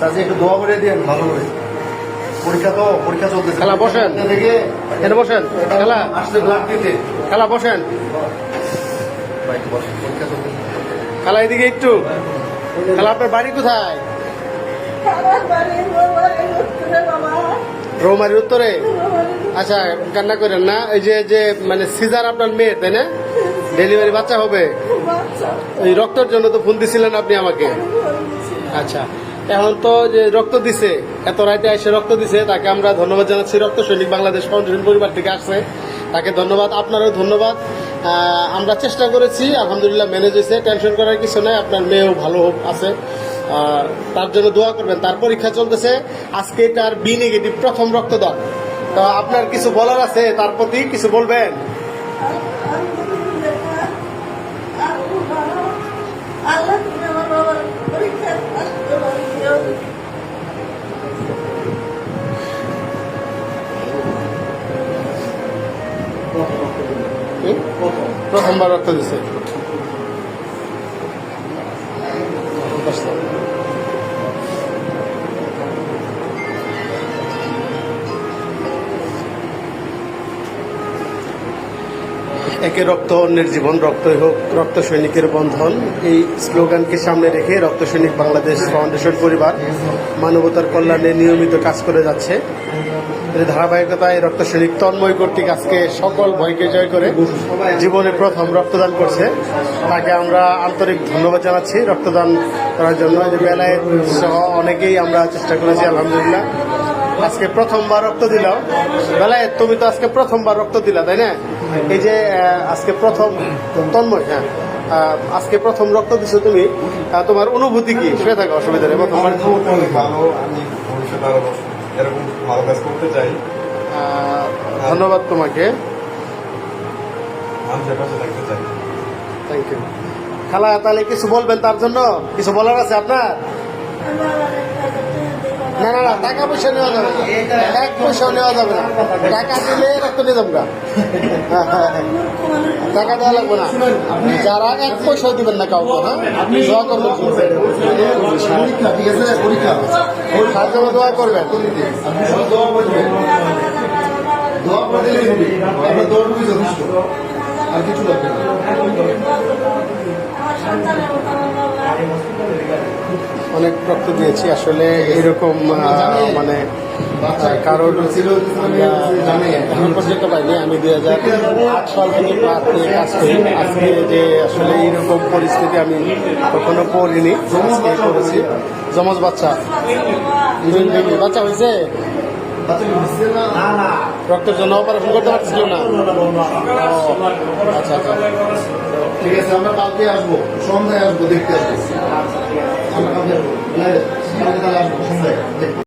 চাচি একটু দোয়া করে দিন ভালো করে। পরীক্ষা তো পরীক্ষা চলতেছে। খেলা বসেন। দেখে বসেন। খেলা। আসলে ব্লাড দিতে। খেলা বসেন। খেলা এদিকে একটু। খেলা আপনার বাড়ি কোথায়? রৌমারির উত্তরে? আচ্ছা কান্না করেন না। এই যে যে মানে সিজার আপনার মেয়ে তাই না? ডেলিভারি বাচ্চা হবে। ওই রক্তের জন্য তো ফোন দিছিলেন আপনি আমাকে। আচ্ছা। এখন তো যে রক্ত দিছে, এত রাইতে এসে রক্ত দিছে, তাকে আমরা ধন্যবাদ জানাচ্ছি। রক্ত সৈনিক বাংলাদেশ ফাউন্ডেশন পরিবার থেকে আসছে। তাকে ধন্যবাদ, আপনারও ধন্যবাদ। আমরা চেষ্টা করেছি, আলহামদুলিল্লাহ ম্যানেজ হয়েছে। টেনশন করার কিছু নাই, আপনার মেয়েও ভালো হোক, আছে। তার জন্য দোয়া করবেন। তার পরীক্ষা চলতেছে। আজকে তার বি নেগেটিভ প্রথম রক্ত রক্তদান। তো আপনার কিছু বলার আছে? তার প্রতি কিছু বলবেন? আল্লাহ হুম? প্রথমবার রক্ত দিছে একে রক্ত অন্যের জীবন, রক্তই হোক, রক্ত সৈনিকের বন্ধন। এই স্লোগানকে সামনে রেখে রক্ত সৈনিক বাংলাদেশ ফাউন্ডেশন পরিবার মানবতার কল্যাণে নিয়মিত কাজ করে যাচ্ছে। ধারাবাহিকতায় রক্ত সৈনিক তন্ময় কর্তৃক আজকে সকল ভয়কে জয় করে জীবনে প্রথম রক্তদান করছে। তাকে আমরা আন্তরিক ধন্যবাদ জানাচ্ছি রক্তদান করার জন্য। যে বেলায় সহ অনেকেই আমরা চেষ্টা করেছি, আলহামদুলিল্লাহ। আজকে প্রথমবার রক্ত দিলাম। বেলায় তুমি তো আজকে প্রথমবার রক্ত দিলা তাই না? এই যে আজকে প্রথম তন্ময় হ্যাঁ। আজকে প্রথম রক্ত দিছো তুমি। তোমার অনুভূতি কি? শুয়ে থাকো অসুবিধা নেই প্রথমবার। ভালো আমি ভবিষ্যতে আরও এরকম ভালো কাজ করতে চাই। ধন্যবাদ তোমাকে। থ্যাংক ইউ খালা তাহলে কিছু বলবেন তার জন্য? কিছু বলার আছে আপনার? না না না, টাকা পয়সা নেওয়া যাবে না। এক পয়সাও নেওয়া যাবে না। টাকা দিলে রক্ত নিয়ে যাব গা। টাকা দেওয়া লাগবে না। যারা এক পয়সাও দিবেন না কাউকে হ্যাঁ? দোয়া করবেন। জন্য দোয়া করবেন। আর কিছু লাগবে না আমার সন্তানের মতো আমার বাবা অনেক রক্ত দিয়েছি। আসলে এরকম মানে কারোর পর্যন্ত পাইনি। আমি দুই হাজার আট সাল থেকে কাজ করি আজকে যে আসলে এইরকম পরিস্থিতি আমি কখনো পড়িনি করেছি জমজ বাচ্চা। বাচ্চা হয়েছে? রক্তের জন্য অপারেশন করতে পারছিল না? আচ্ছা আচ্ছা। ঠিক আছে, আমরা কালকে আসব। সন্ধ্যায় আসব, দেখতে আসব। আমরা তাহলে আসব সন্ধ্যায়।